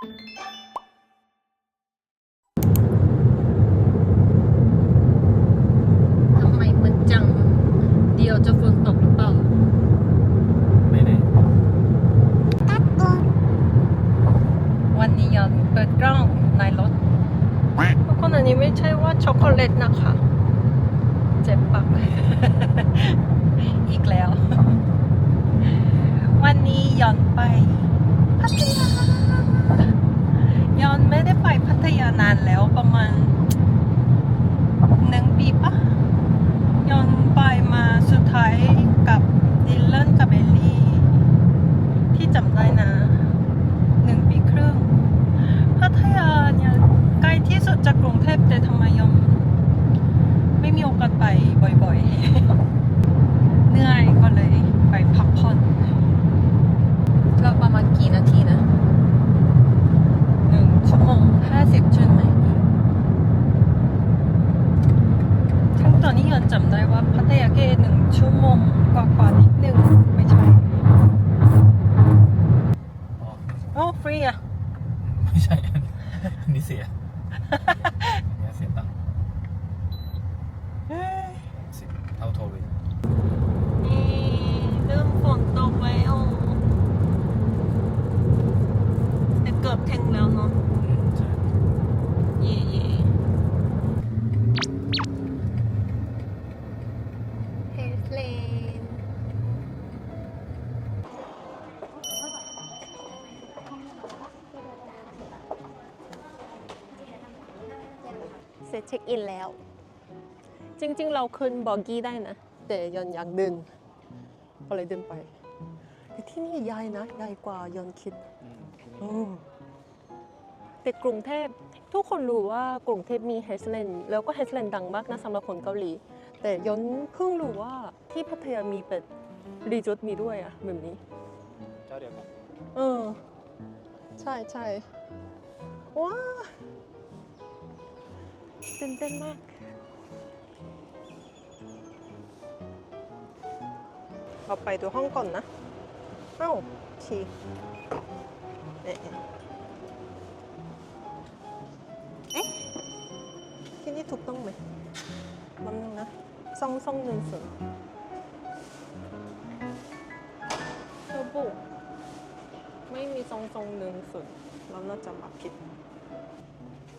ทำไมมันจัง เดียวจะฝนตกหรือเปล่า ไม่แน่วันนี้ยอนเปิดกล้องในรถทุกคนอันนี้ไม่ใช่ว่าช็อกโกแลตนะคะ เจ็บปาก อีกแล้ว วันนี้ยอนไปพัทยาย อนไม่ได้ไปพัทยานานแล้วประมาณหนึ่งปีปะย้อนไปมาสุดท้ายกับดิลเลนกับเอลลี่ ที่จำได้นะหนึ่งปีครึ่ง พัทยาเนี่ยใกล้ที่สุดจากกรุงเทพแต่ทำไมยังไม่มีโอกาสไปบ่อยๆ เหนื่อยก็เลยไปพักผ่อนเราประมาณกี่นาทีนะหนึ่งชั่วโมงห้าสิบใช่ไหมทั้งตอนนี้ยังจำได้ว่าพัทยาแค่หนึ่งชั่วโมงกว่าๆนิดนึงไม่ใช่ อ๋อ โอ้ฟรีอะ ไม่ใช่ อันนี้เสียอันนี้เสียตังค์สิบเท่าโทรเลย นี่เริ่มฝนตกแล้วแต่เกือบถึงแล้วเนาะ อืมใช่ เย่เย่เฮสเลน เสร็จเช็คอินแล้ว จริง ๆ เราขึ้นบอกกี้ได้นะ แต่ยอนอยากเดินก็เลยเดินไปแต่ที่นี่ใหญ่นะใหญ่กว่ายอนคิดอืมอืมแต่กรุงเทพทุกคนรู้ว่ากรุงเทพมีเฮสเลนแล้วก็เฮสเลนดังมากนะสำหรับคนเกาหลี แต่ยอนเพิ่งรู้ว่าที่พัทยามีเป็ดรีจุดมีด้วยอะแบบนี้เจ้าเดียวกันเออ ใช่ใช่ว้า ตื่นเต้นมาก เราไปดูห้องก่อนนะ เอ้าชีเอ๊ะเอ๊ะที่นี่ถูกต้องไหมลำนึงนะซ่องซ่องหนึ่งศูนย์ระบุไม่มีทรงทรงหนึ่งสุด เราน่าจะมาผิด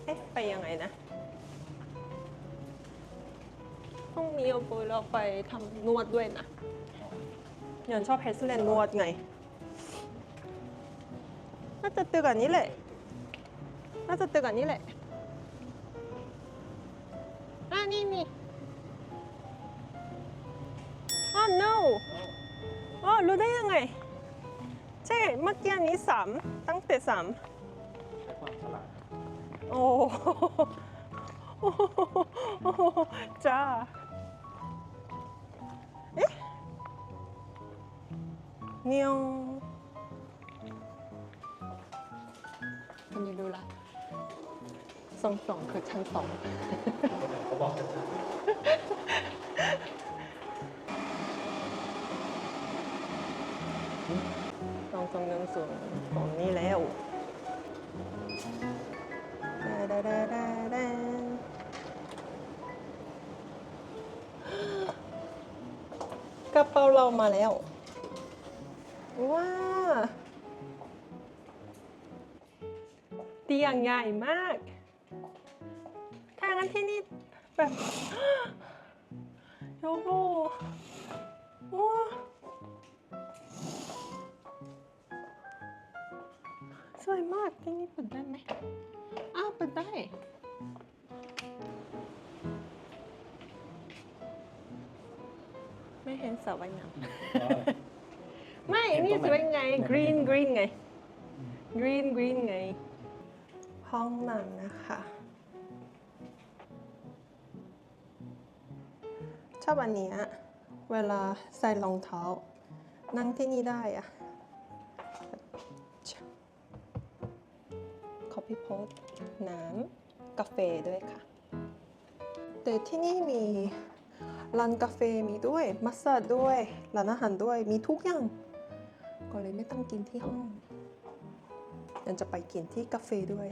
เอ๊ะ ไปยังไงนะ นี้เอาไปเราไปทำนวดด้วยนะยันชอบเฮสเลนนวดไง น่าจะตึกอันนี้แหละ น่าจะตึกอันนี้แหละอ่านี่นี่อ้าว no อ๋อรู้ได้ยังไง ใช่ เมื่อกี้อันนี้สามตั้งแต่สามใช้ความฉลาดโอ้โหจ้า เมียวอันนี้รู้ละสองสองคือชั้นสองเขาบอกกันสองสองหนึ่งศูนย์ของนี้แล้วดาดาดาดาดากระเป๋าเรามาแล้ว ว้าเตียงใหญ่มาก ถ้างั้นที่นี่แบบโอ้โหว้าสวยมากที่นี่เปิดได้ไหมอ้าวเปิดได้ไม่เห็นสระว่ายน้ำ ไม่นี่สวยไง green green ไง green green ไง ห้องนั่งนะคะ ชอบอันเนี้ยเวลาใส่รองเท้า นั่งที่นี่ได้อะคอฟฟี่โพสน้ำกาแฟด้วยค่ะ แต่ที่นี่มีร้านกาแฟมีด้วย มัสซาดด้วย ร้านอาหารด้วย มีทุกอย่าง ก็เลยไม่ต้องกินที่ห้องยันจะไปกินที่กาแฟด้วย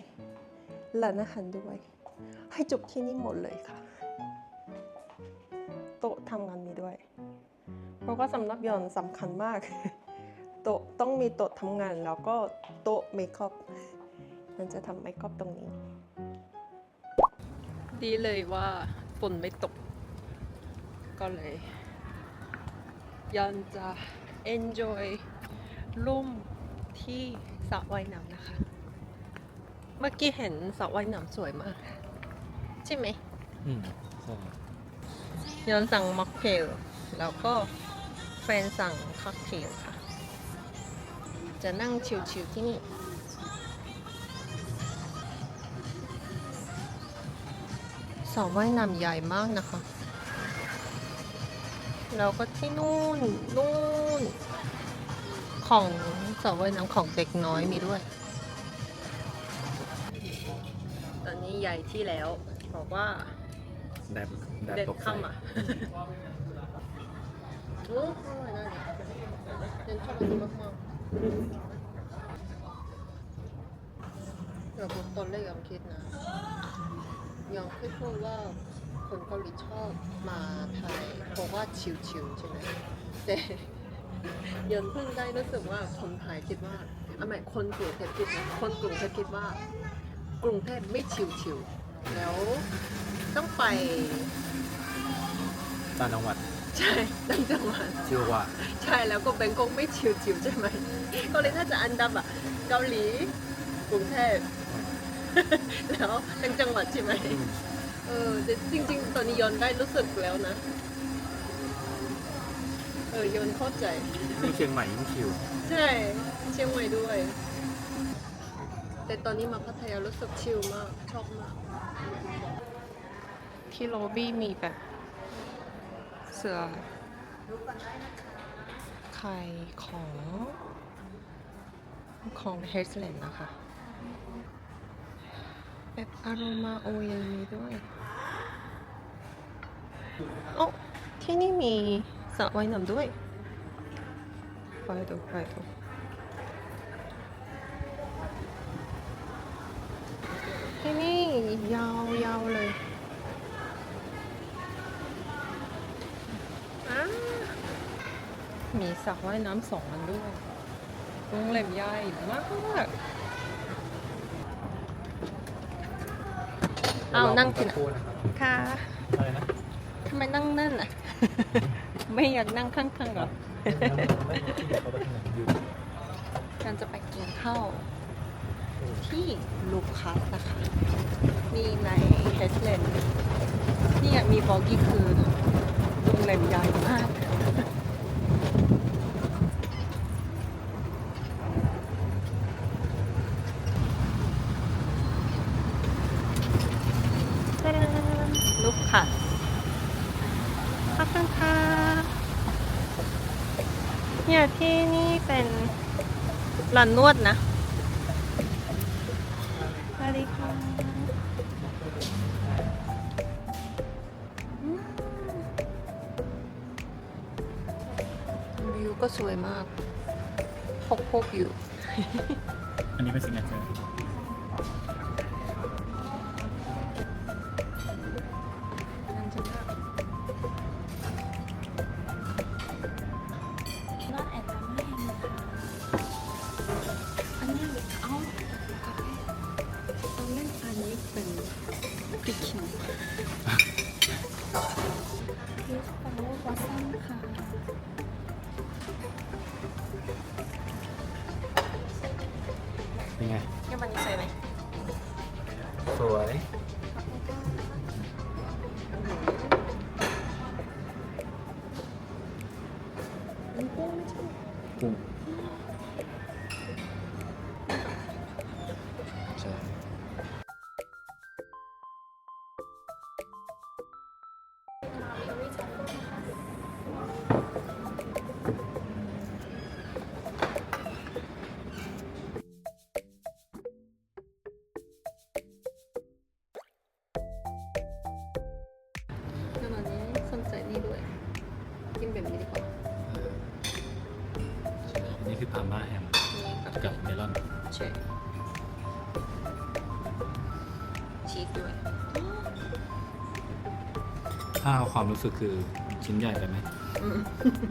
ร้านอาหารด้วย ให้จบที่นี่หมดเลยค่ะ โต๊ะทำงานมีด้วย เพราะว่าสำหรับยอนสำคัญมาก โต๊ะต้องมีโต๊ะทำงานแล้วก็โต๊ะเมคอัพมันจะทำเมคอัพตรงนี้ ดีเลยว่าฝนไม่ตก ก็เลยยันจะ enjoy ร่มที่สระว่ายน้ำนะคะ เมื่อกี้เห็นสระว่ายน้ำสวยมาก ใช่ไหม อืมใช่ยอนสั่งม็อกเทลแล้วก็แฟนสั่งค็อกเทลค่ะ จะนั่งชิวๆที่นี่ สระว่ายน้ำใหญ่มากนะคะ แล้วก็ที่นู่นนู่น ของสระว่ายน้ำของเด็กน้อยมีด้วย ตอนนี้ใหญ่ที่แล้วบอกว่าแดดแดดเด็ดตกใส่ค่ำอะโอ้อร่อยนะเนี่ยเด็ดชอบอันนี้มากๆแต่ผมตอนแรกยังคิดนะยังคิดพูดว่าคนเกาหลีชอบมาไทยเพราะว่าชิวๆใช่ไหมแต่ ยังเพิ่งได้รู้สึกว่าคนไทยคิดว่าอะไม่คนกรุงเทพคิดนะคนกรุงเทพคิดว่า กรุงเทพไม่ชิวๆแล้วต้องไปต่างจังหวัดใช่ต่างจังหวัดชื่อว่าใช่แล้วก็แบงกอกไม่ชิวๆใช่ไหมกาหลีถ้าจะอันดับอะเกาหลีกรุงเทพแล้วต่างจังหวัดใช่ไหมเออจริง ๆ ตอนนี้ย้อนได้รู้สึกแล้วนะ เออยอนเข้าใจ ที่เชียงใหม่ยิ่งชิวใช่ เชียงใหม่ด้วย แต่ตอนนี้มาพัทยารู้สึกชิลมาก ชอบมาก ที่โลบี้มีแบบเสือไข่ของของเฮสเลนนะคะ แบบอารมาโอยังมีด้วย โอ้ที่นี่มี สระว่ายน้ำด้วยไปดูไปดูที่นี่ยาวยาวเลยอ่ามีสระว่ายน้ำสองอันด้วยโรงแรมใหญ่มากเอานั่งกินพูดนะครับค่ะ อะไรนะ ทำไมนั่งนั่นอะ ไม่อยากนั่งข้างๆเหรอไม่รู้ที่เขาไปทางหนอยู่การจะไปกินข้าวที่ลูคัสนะคะ นี่ในเฮสเลนนี่มีบอกกี้คือโรงแรมใหญ่มาก ลูกคัสขอบคุณค่ะเนี่ยที่นี่เป็น ร้านนวดนะ แล้วอันนี้สนใจนี่ด้วย กินแบบนี้ดีกว่าใช่นี่คือพาม่าแฮมนี่กับกับเมลอนเชค ถ้าเอาความรู้สึกคือชิ้นใหญ่ไปไหมอืม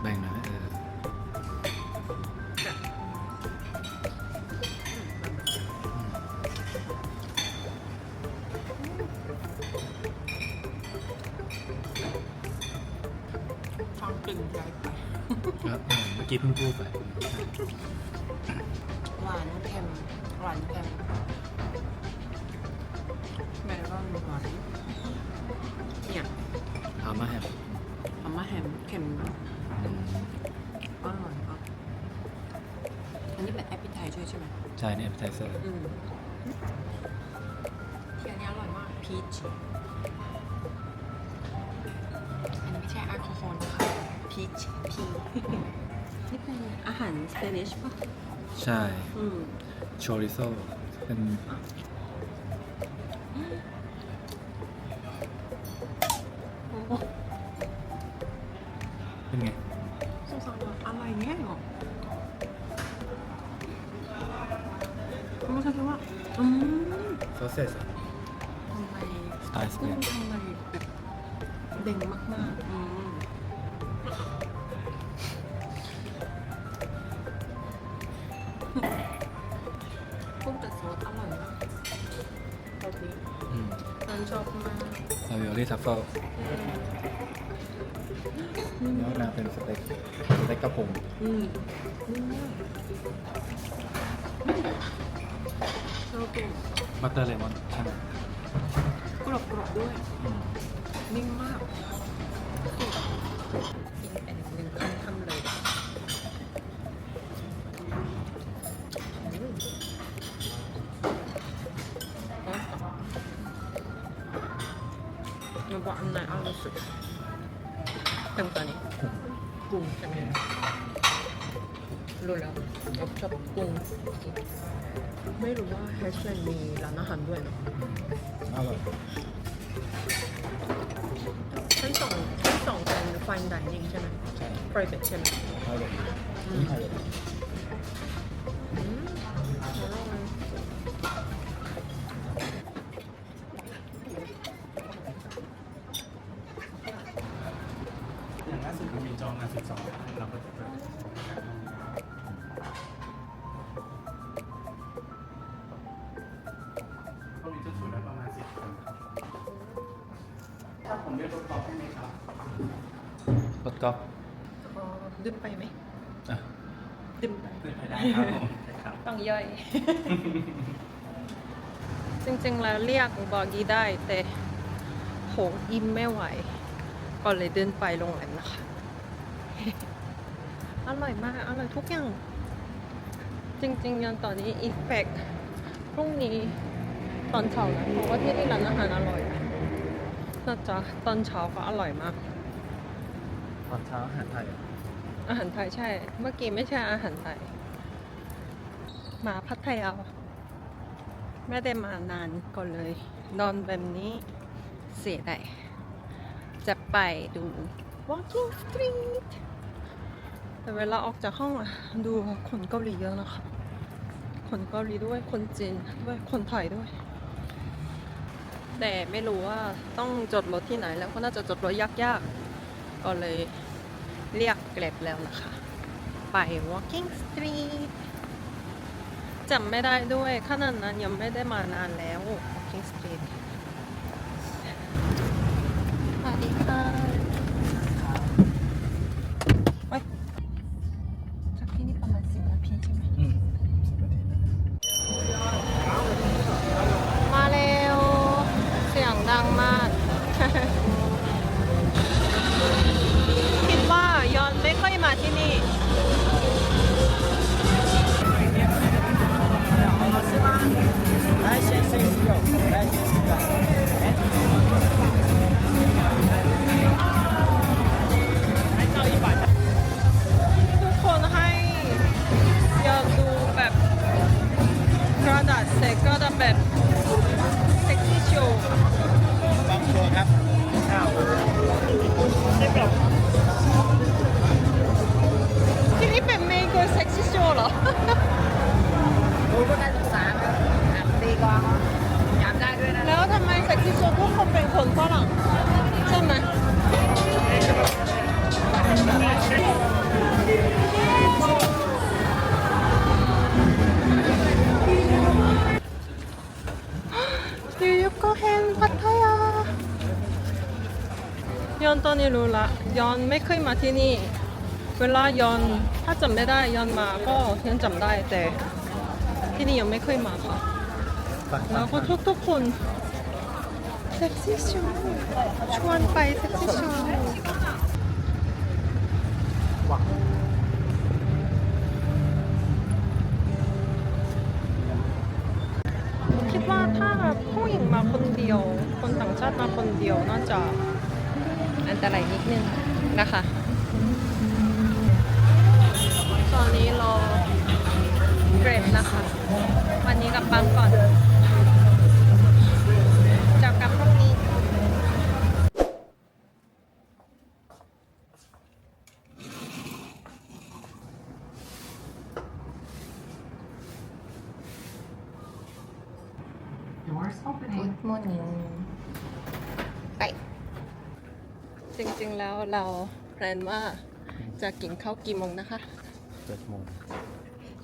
แบ่งหนะเออความกลึงใจไปแล้วเออเมื่อกี้เพิ่งพูดไป หวานเค็มหวานเค็ม เมลอนหวานเนี่ยทำมาแฮมเอามาแฮมเค็มเนอะอืมอร่อยมากอันนี้เป็นแอปเปิลไทยใช่ไหมใช่เนี่ยไทเซอร์อืมที่อันนี้อร่อยมากพีชอันนี้ไม่ใช่แอลกอฮอล์นะคะพีชพีนี่เป็นอาหารสเปนิชป่ะ ใช่ อืมโชริโซเป็น ไม่ใช่ว่าอืมซอสเซสทำไมสไตล์สเปกุ้นงทำไมแบบเด้งมากๆอืมกุ้งแต่ซอสอร่อยมากรสดีอืมฉันชอบมากลาวิโอลี่ทัฟเฟิลเนื้อนาเป็นสเต็กสเต็กกระพงอืมนุ่มมากช อบกุ้งบัตเตอร์เลมอนใช่ไหมกรอบกรอบๆด้วย อืมนิ่มมากกินเป็นหนึ่งคำคำเลยอืมมันบอกอันไหนอร่อยสุดเป็นตัวนี้กุ้งใช่ไหมรู้แล้วเราชอบกุ้ง ไม่รู้ว่าแฮชแลนด์มีร้านอาหารด้วยเนอะอร่อยชั้นสองชั้นสองเป็น fine dining ใช่ไหมใช่ private ใช่ไหม อร่อยนี่อร่อย ถ้าผมเรียกรถกอล์ฟได้ไหมครับรถกอล์ฟอ๋อดื่มไปไหมอะดื่มไปขึ้นไปได้ครับผมครับ ต้องย่อย จริงๆแล้วเรียกบอกกี้ได้ แต่โหอิ่มไม่ไหว ก็เลยเดินไปโรงแรมนะคะ อร่อยมาก อร่อยทุกอย่าง จริงๆยันตอนนี้อีเฟกพรุ่งนี้ตอนเช้านะเพราะว่าที่นี่ร้านอาหารอร่อย อะน่าจะตอนเช้าก็อร่อยมาก ตอนเช้าอาหารไทยอะอาหารไทยใช่ เมื่อกี้ไม่ใช่อาหารไทย มาพัทยาไม่ได้มานานก็เลยนอนแบบนี้เสียดายจะไปดู walking street แต่เวลาออกจากห้องอะดูคนเกาหลีเยอะนะคะ คนเกาหลีด้วยคนจีนด้วยคนไทยด้วย แต่ไม่รู้ว่าต้องจอดรถที่ไหนแล้วก็น่าจะจอดรถยากๆ ก็เลยเรียกแกร็บแล้วนะคะ ไป walking street จำไม่ได้ด้วยขนาดนั้นยังไม่ได้มานานแล้ว walking street สวัสดีค่ะ ยอนตอนนี้รู้ละยอนไม่เคยมาที่นี่ เวลายอนถ้าจำไม่ได้ยอนมาก็ยังจำได้แต่ที่นี่ยังไม่เคยมาค่ะ แล้วก็ทุกทุกๆคนเซ็กซี่ชว์ชวนไปเซ็กซี่ชว์คิดว่าถ้าผู้หญิงมาคนเดียว คนต่างชาติมาคนเดียวน่าจะ อันตรายนิดนึงนะคะ ตอนนี้รอเกรดนะคะ วันนี้กลับบ้านก่อนเจอกันพรุ่งนี้ Doors opening. Good morning ไป จริงๆ แล้ว เราแพลนว่าจะกินข้าวกี่โมงนะคะเจ็ดโมง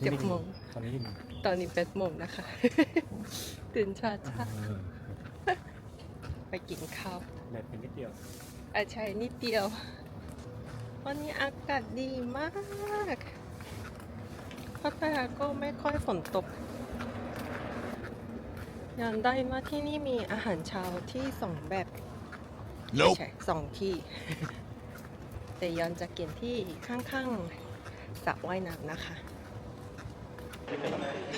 เจ็ดโมงตอนนี้ตอนนี้เป็ดโมงนะคะ ตื่นช้าช้าๆไปกินข้าวเล็ดเป็นนิดเดียวอาใช่นิดเดียว วันนี้อากาศดีมากพัทยาก็ไม่ค่อยฝนตกยานได้มาที่นี่มีอาหารเช้าที่สองแบบไม่ใช่ สองที่แต่ยอนจะกินที่ข้างๆสระว่ายน้ำนะคะ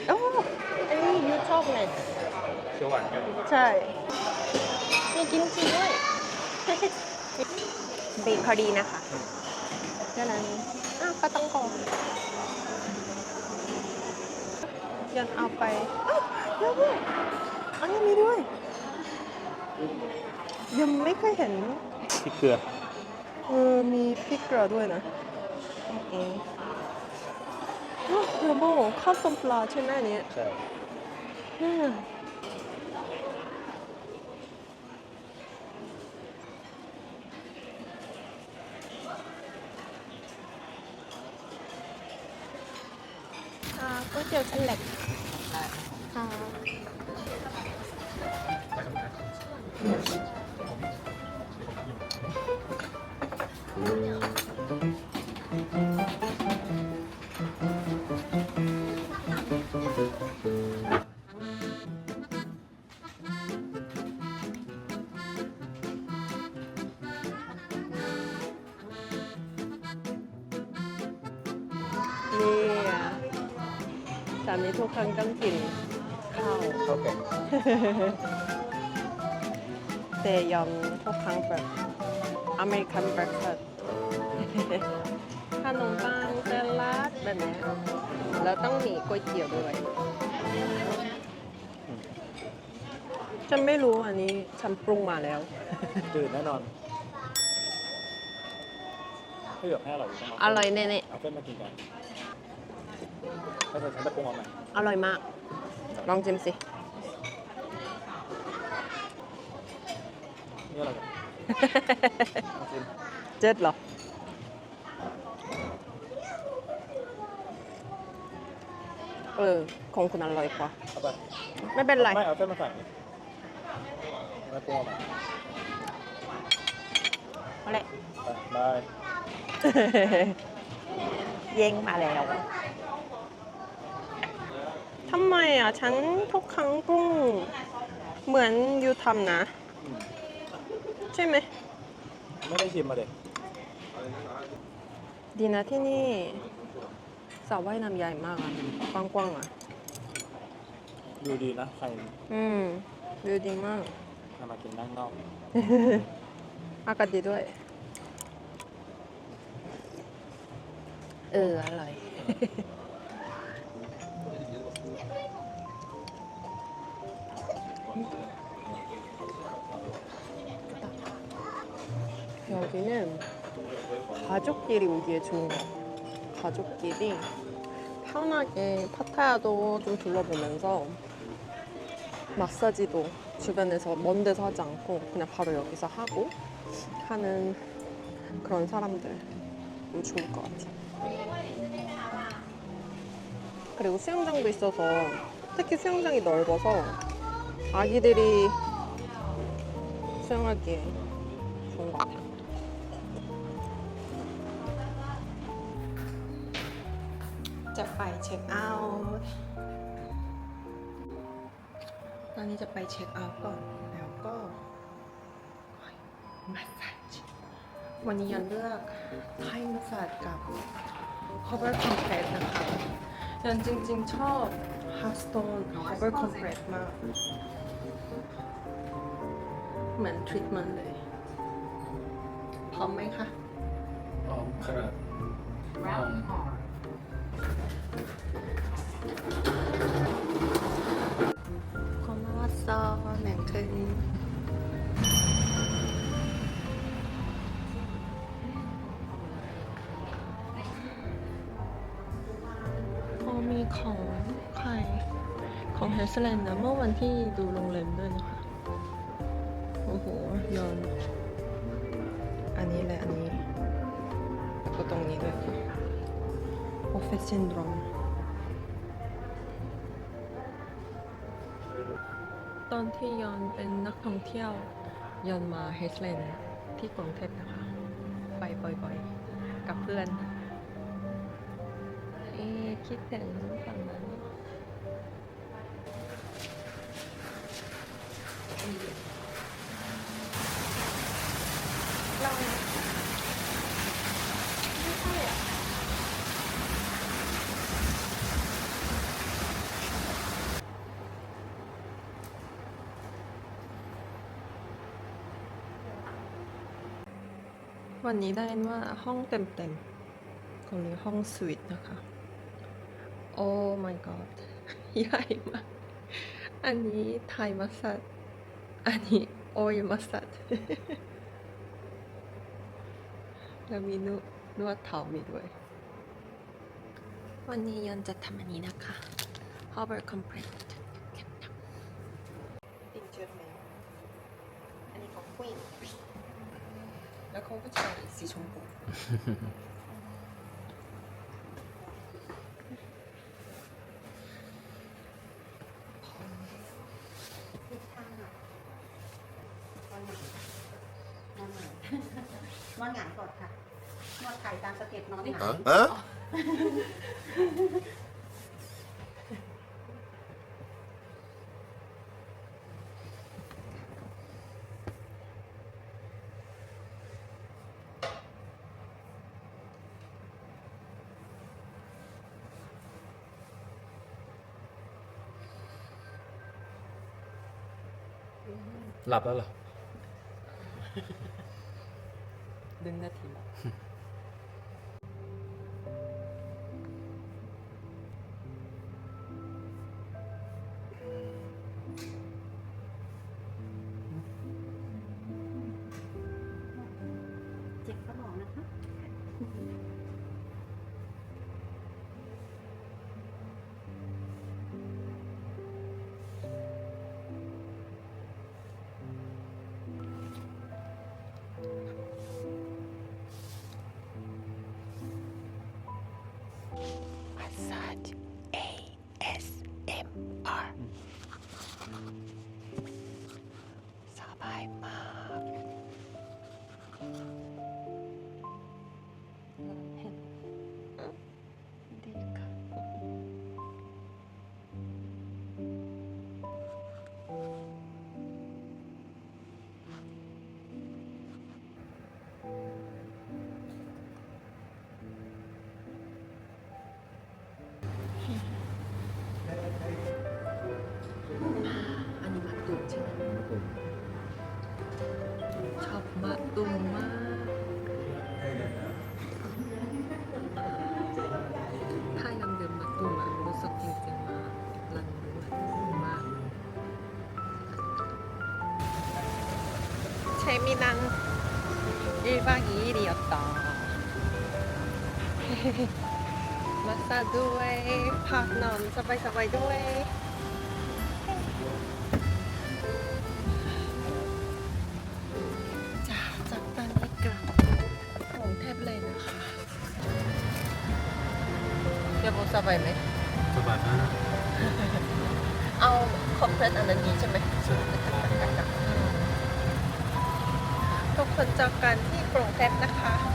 โอ้ไอ้ยยูชอบไงเขียวหวานกันใช่ มีกินจริงด้วยเบเกอรี่นะคะแค่นั้นอ้าวก็ต้องกอยันเอาไปอ้าวเดี๋ยวด้วยอันนี้มีด้วย ยังไม่เคยเห็นพริกเกลือ เออมีพริกเกลือด้วยนะอืมอ้าวเดี๋ยวโบข้าวต้มปลาใช่ไหมอันนี้ใช่ อืมอ่าก๋วยเตี๋ยวเส้นเล็กค่ะ ครั้งต้องกินข้าวข้าวแกงแต่ยอมทุกครั้งแบบอเมริกันเบรคฟาสต์ขนมปังเซลัดแบบเนี้ยแล้วต้องมีก๋วยเตี๋ยวด้วย ฉันไม่รู้อันนี้ฉันปรุงมาแล้วตื่นแน่นอนถ้าอยากให้อร่อยต้องอร่อยแน่เอาเส้นมากินกันถ้าเธอฉันจะปรุงเอาใหม่ๆ อร่อยมาก ลองชิมสินี่อะไรกันเอาชิมเจ็ดเหรอ เออของคุณอร่อยกว่า เอาไปไม่เป็นไร ไม่เอาเส้นมาใส่นี่แล้วปรุงเอาใหม่เอาแหละ ไปบาย เย่งมาแล้วทำ ไมอะ ฉันทุกครั้งปรุงเหมือนยูทำนะอืมใช่ไหม ไม่ได้ชิมมาเด็กดีนะที่นี่สระว่ายน้ำใหญ่มากอะ กว้างๆอะ ดูดีนะใครอืมวิวดีมากทำมากินนั่งนอก อากาศดีด้วย เออ อร่อย 가족끼리 오기에 좋은 것 같아요. 가족끼리 편하게 파타야도 좀 둘러보면서 마사지도 주변에서 먼 데서 하지 않고 그냥 바로 여기서 하고 하는 그런 사람들 좋을 것 같아. 그리고 수영장도 있어서 특히 수영장이 넓어서 아기들이 수영하기에 เช็คเอาท์ตอนนี้จะไปเช็คเอาท์ก่อน แล้วก็มาสซาจวันนี้ยันเลือกไทยมาสซาจกับ Cover Compress นะคะยันจริงๆชอบ Hearthstone Cover Compress มาก เหมือนทรีทเมนต์เลย พร้อมไหมคะอ๋อครับห้อง ขึ้น พอมีของใครของเฮสเลนนะเมื่อวันที่ดูโรงเรมด้วยนะคะ โอ้โหยอน อันนี้แหละ อันนี้ แล้วก็ตรงนี้ด้วยค่ะ o f f i c e syndrome อนที่ยอนเป็นนักท่องเที่ยวยอนมาเฮสเลนที่กรุงเทพนะคะ ไปบ่อยๆ กับเพื่อนเอ๊คิดถึงฝั่งนั้นเราไม่ใช่อะ วันนี้ได้ว่าห้องเต็มๆคนนี้ห้องสวีทนะคะ โอ้ my god ใหญ่มาก อันนี้ไทยมัสซัดอันนี้โอยมัสซัดแล้วมีนวดนวดเท้ามีด้วย วันนี้ยันจะทำอันนี้นะคะ Hover Compress ติดเชื้อไหมอันนี้ของผู้หญิง แล้วเขาก็ใช้สีชมพู นอนหงายก่อนค่ะ นอนไข่ตามสเต็ปนอนหงาย Huh? หลับแล้วเหรอ หนึ่งนาที 재미난 1박 2일이었 다. 마사 두웨 이, 파 넌, 사바이 사바이 두웨 이. 자, 짝단니까 공 태블릿 나 가. 여보 사바이 메? 사바이 메? เอาคอมเพรสอันนั้นนี้ใช่ไหม คนจองการที่โปรแกรมนะคะ